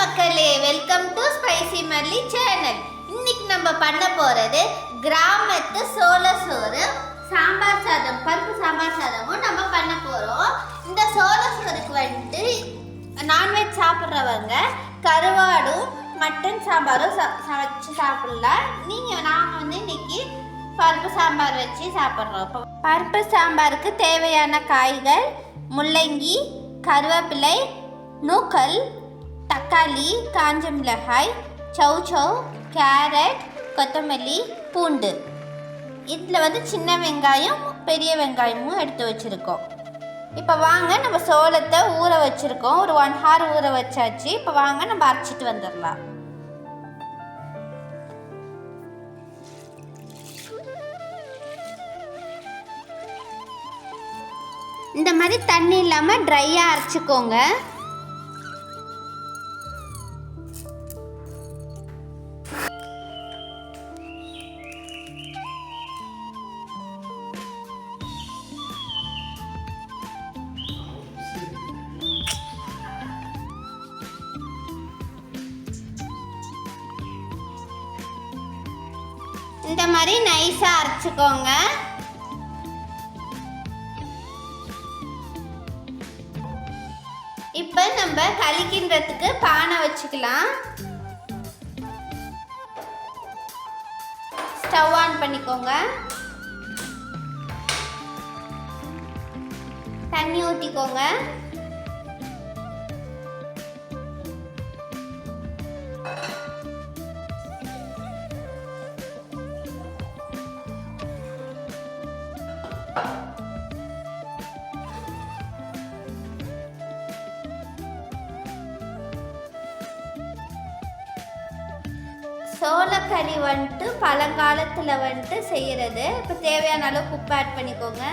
மக்களே welcome to spicy Malli channel இன்னைக்கு நம்ம பண்ண போறது கிராமத்து சோள சோறு சாம்பார் சாதம் பருப்பு சாம்பார் சாதமும் நம்ம பண்ண போறோம். இந்த சோள சோறுக்கு வந்துட்டு நான்வெஜ் சாப்பிட்றவங்க கருவாடும் மட்டன் சாம்பாரும் ச- சமைச்சு சாப்பிடலாம். நீங்கள் நாங்கள் வந்து இன்னைக்கு பருப்பு சாம்பார் வச்சு சாப்பிட்றோம். பருப்பு சாம்பாருக்கு தேவையான காய்கள் முள்ளங்கி கருவேப்பிலை நூக்கல் தக்காளி காஞ்ச மிளகாய் சௌச்சௌ கேரட் கொத்தமல்லி பூண்டு. இதில் வந்து சின்ன வெங்காயம் பெரிய வெங்காயமும் எடுத்து வச்சுருக்கோம். இப்போ வாங்க நம்ம சோளத்தை ஊற வச்சுருக்கோம். ஒரு ஒன் ஹார் ஊற வச்சாச்சு. இப்போ வாங்க நம்ம அரைச்சிட்டு வந்துடலாம். இந்த மாதிரி தண்ணி இல்லாமல் ட்ரையாக அரைச்சிக்கோங்க. இந்த மாதிரி நைஸாக அரைச்சிக்கோங்க. இப்போ நம்ம கலிக்கின்றதுக்கு பானை வச்சுக்கலாம். ஸ்டவ் ஆன் பண்ணிக்கோங்க. தண்ணி ஊற்றிக்கோங்க சோளக்கறி வந்துட்டு பழங்காலத்தில் வந்துட்டு செய்கிறது இப்போ தேவையான அளவு உப்பு ஆட் பண்ணிக்கோங்க.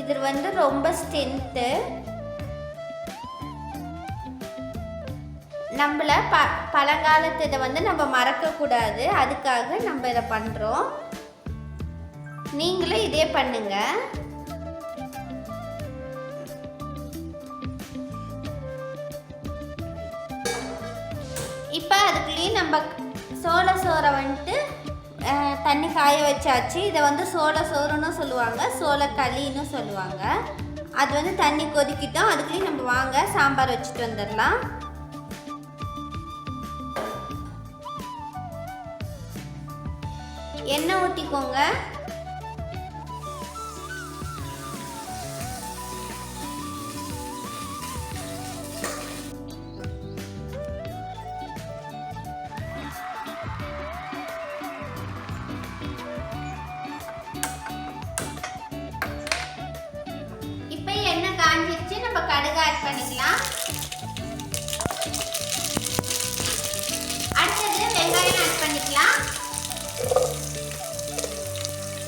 இது வந்து ரொம்ப ஸ்ட்ரென்த்து நம்மள ப பழங்காலத்து இதை வந்து நம்ம மறக்கக்கூடாது அதுக்காக நம்ம இதை பண்ணுறோம் நீங்களும் இதே பண்ணுங்கள் அதுக்குள்ளேயும் நம்ம சோள சோறை வந்துட்டு தண்ணி காய வச்சாச்சு. இதை வந்து சோள சோறுன்னு சொல்லுவாங்க. சோள களின்னு சொல்லுவாங்க. அது வந்து தண்ணி கொதிக்கிட்டோம். அதுக்குள்ளேயும் நம்ம வாங்க சாம்பார் வச்சுட்டு வந்துடலாம். எண்ணெய் ஊற்றிக்கோங்க பண்ணிக்கலாம்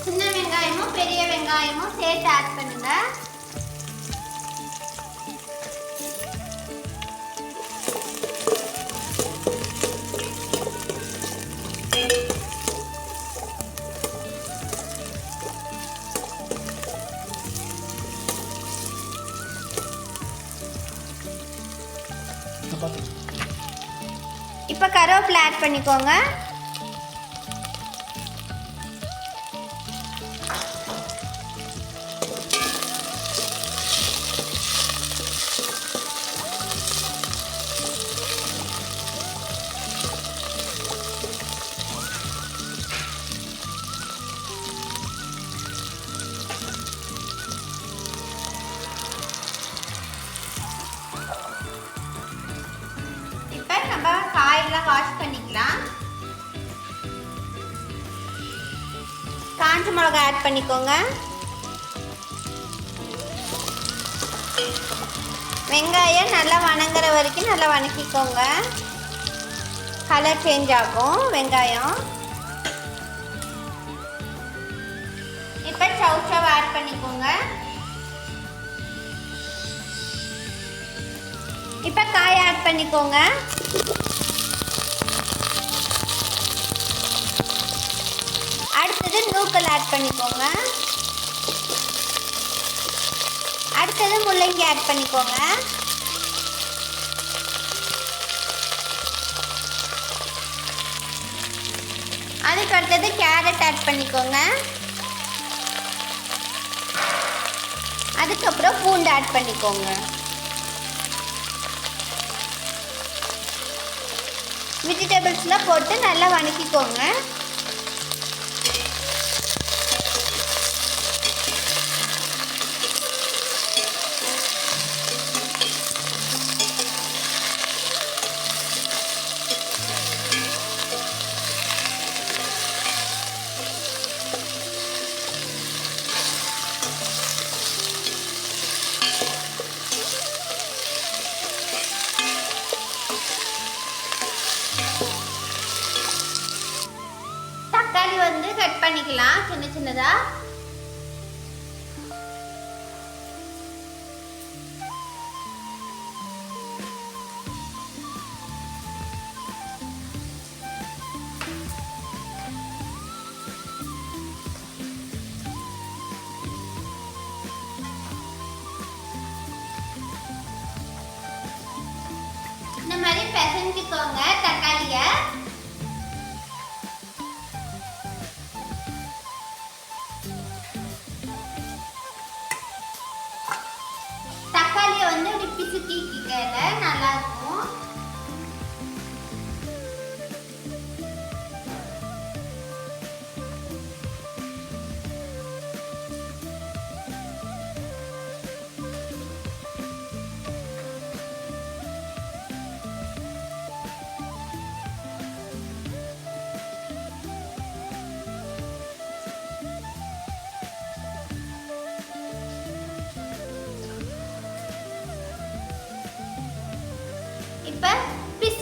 சின்ன வெங்காயமும் பெரிய வெங்காயமும் சேர்த்து ஆட் பண்ணுங்க. இப்போ கருவேப்பிலை ஆட் பண்ணிக்கோங்க. ஆட் பண்ணிக்கோங்க. வெங்காயம் நல்லா வணங்குற வரைக்கும் நல்லா வணக்கிக்கோங்க. கலர் சேஞ்ச் ஆகும் வெங்காயம். இப்போ சவுச்சவ் ஆட் பண்ணிக்கோங்க. இப்போ காய் ஆட் பண்ணிக்கோங்க. ஆட் பண்ணிக்கோங்க. அடுத்தது முள்ளங்கி ஆட் பண்ணிக்கோங்க. அதுக்கு அடுத்தது கேரட் ஆட் பண்ணிக்கோங்க. அதுக்கப்புறம் பூண்டு ஆட் பண்ணிக்கோங்க. வெஜிடபிள்ஸ்லாம் போட்டு நல்லா வணக்கிக்கோங்க. பண்ணிக்கலாம் இந்த மாதிரி பிசைஞ்சுக்கோங்க.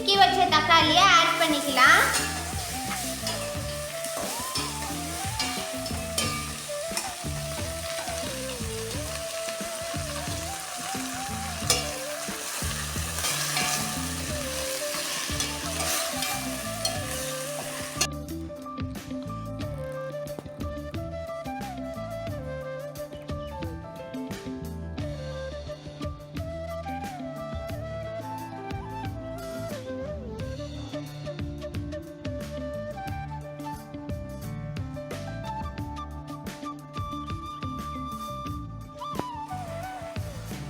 பிஸ்கி வச்ச தக்காளியை ஆட் பண்ணிக்கலாம்.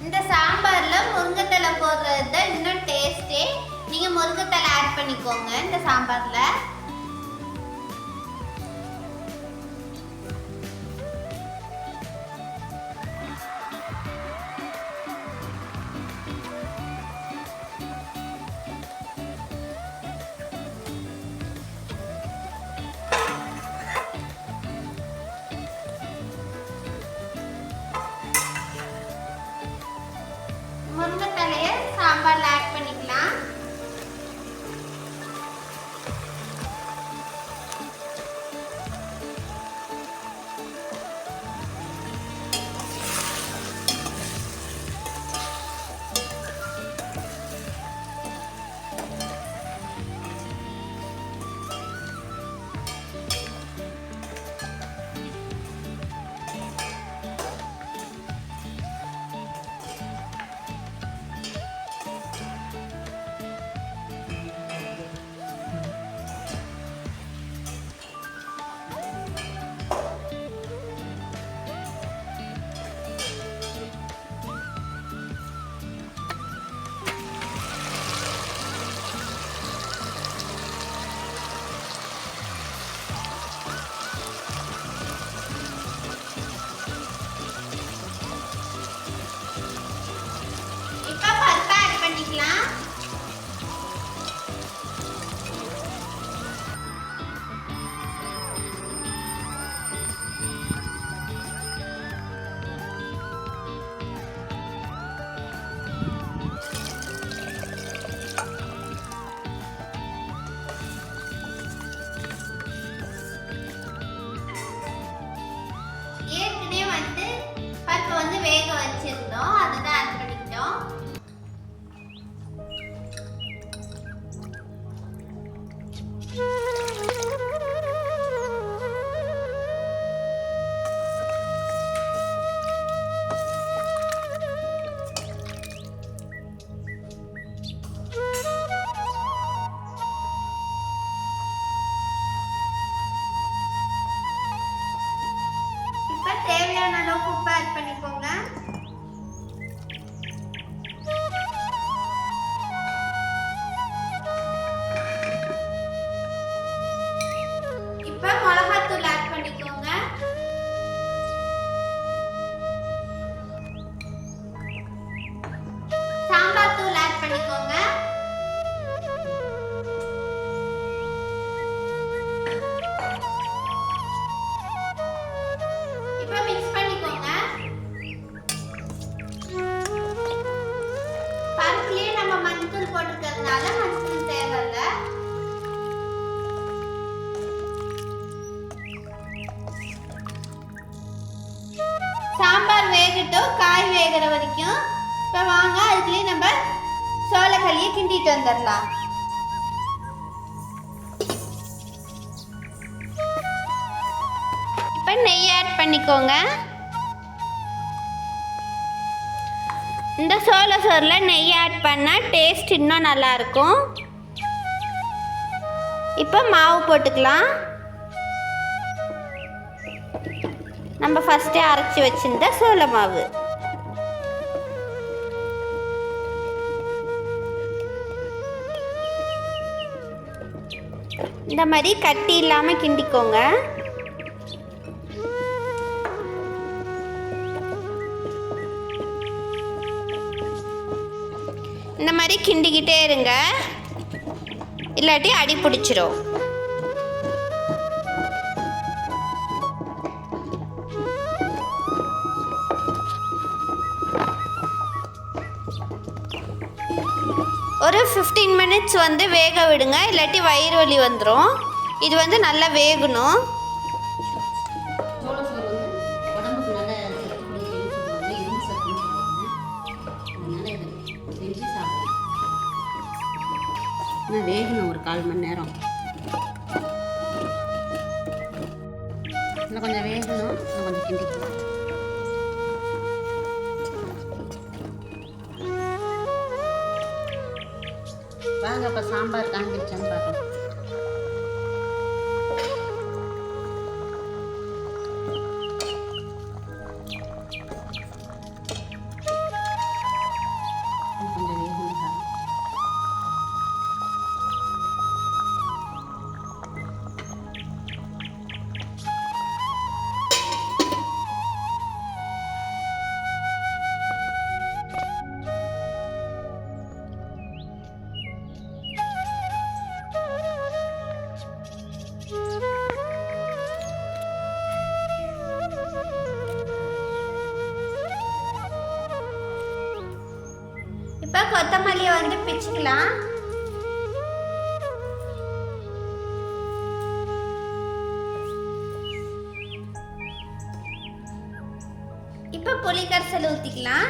இந்த சாம்பாரில் முருங்கைத்தலை போடுறது தான் இன்னும் டேஸ்டே நீங்கள் முருங்கைத்தலை ஆட் பண்ணிக்கோங்க இந்த சாம்பாரில். வேகட்டும் காய் வேகிற வரைக்கும். இப்போ வாங்க அதுக்குள்ளேயே நம்ம சோளக்களியை கிண்டிட்டு வந்துடலாம். இப்போ நெய் ஆட் பண்ணிக்கோங்க. இந்த சோள சோறில் நெய் ஆட் பண்ணால் டேஸ்ட் இன்னும் நல்லாயிருக்கும் இப்போ மாவு போட்டுக்கலாம். நம்ம ஃபஸ்ட்டே அரைச்சி வச்சிருந்த சோள மாவு. இந்த மாதிரி கட்டி இல்லாமல் கிண்டிக்கோங்க. இந்த மாதிரி கிண்டிக்கிட்டே இருங்க. இல்லாட்டி அடி பிடிச்சிரும். மினிட்ஸ் வந்து வேக விடுங்க. இல்லாட்டி வயிறு வலி வந்துடும் இது வந்து நல்லா வேகணும். வேகணும் ஒரு கால் மணி நேரம். இன்னும் கொஞ்சம் வேகணும். இன்னும் கொஞ்சம் கிண்டிக்கலாம் வாங்க இப்போ சாம்பார் காஞ்சிருச்சான்னு பார்க்கலாம். கொத்தமல்லியை வந்து பிச்சுக்கலாம். இப்போ புளி கரைசல் ஊற்றிக்கலாம்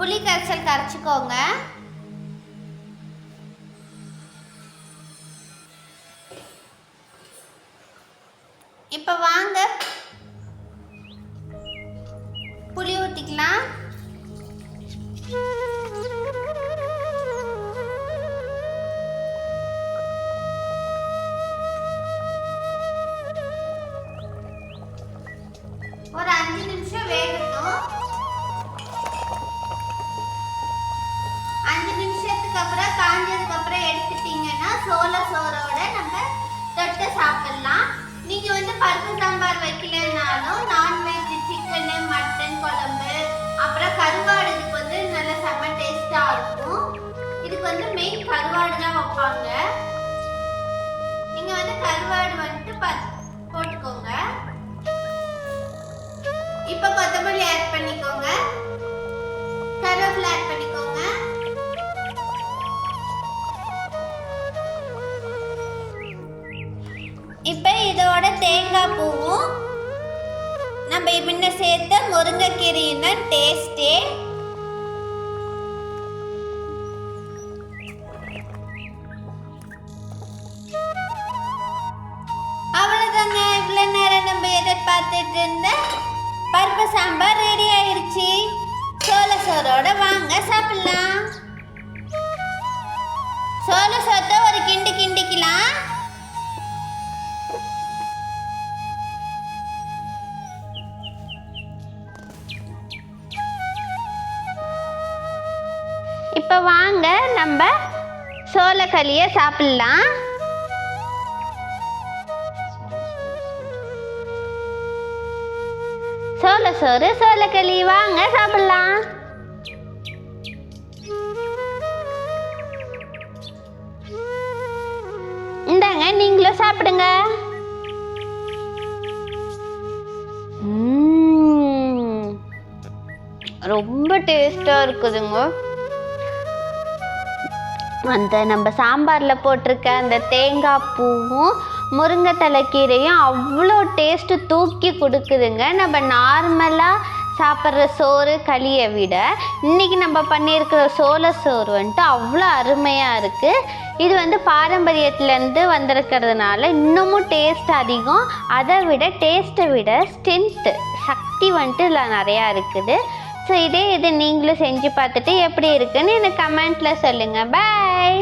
புளி கரைசல் கரைச்சிக்கோங்க. இதுக்கு வந்து மெயின் கருவாடு தான் வைப்பாங்க. நீங்க வந்து கருவாடு வந்துட்டு ப- போட்டுக்கோங்க. இப்போ கொத்தமல்லி ஆட் பண்ணிக்கோங்க. கருவேப்பிலை ஆட் பண்ணிக்கோங்க. இப்போ இதோட தேங்காய் பூவும் நம்ம முன்ன சேர்த்த முருங்கைக்கீரையும் தான் டேஸ்டே பார்த்துட்டு இருந்த பருப்பு சாம்பார் ரெடி ஆயிடுச்சு சோள சோறோட வாங்க சாப்பிடலாம். சோள சோத்தை ஒரு கிண்டு கிண்டிக்கலாம். இப்போ வாங்க நம்ம சோளக்களியை சாப்பிடலாம். சோறு சோளக்களி வாங்க சாப்பிடலாம். இந்தாங்க நீங்களும் சாப்பிடுங்க. ரொம்ப டேஸ்ட்டாக இருக்குதுங்க. அந்த நம்ம சாம்பாரில் போட்டிருக்க அந்த தேங்காய் பூவும் முருங்கைத்தலை கீரையும் அவ்வளோ டேஸ்ட்டு தூக்கி கொடுக்குதுங்க. நம்ம நார்மலாக சாப்பிட்ற சோறு களியை விட இன்றைக்கி நம்ம பண்ணியிருக்கிற சோள சோறு வந்துட்டு அவ்வளோ அருமையாக இருக்குது இது வந்து பாரம்பரியத்துலேருந்து வந்திருக்கிறதுனால இன்னமும் டேஸ்ட் அதிகம். அதை விட டேஸ்ட்டை விட ஸ்ட்ரென்த்து சக்தி வந்துட்டு இதில் நிறையா இருக்குது. ஸோ இதே இது நீங்களும் செஞ்சு பார்த்துட்டு எப்படி இருக்குன்னு எனக்கு கமெண்ட்டில் சொல்லுங்கள் பாய்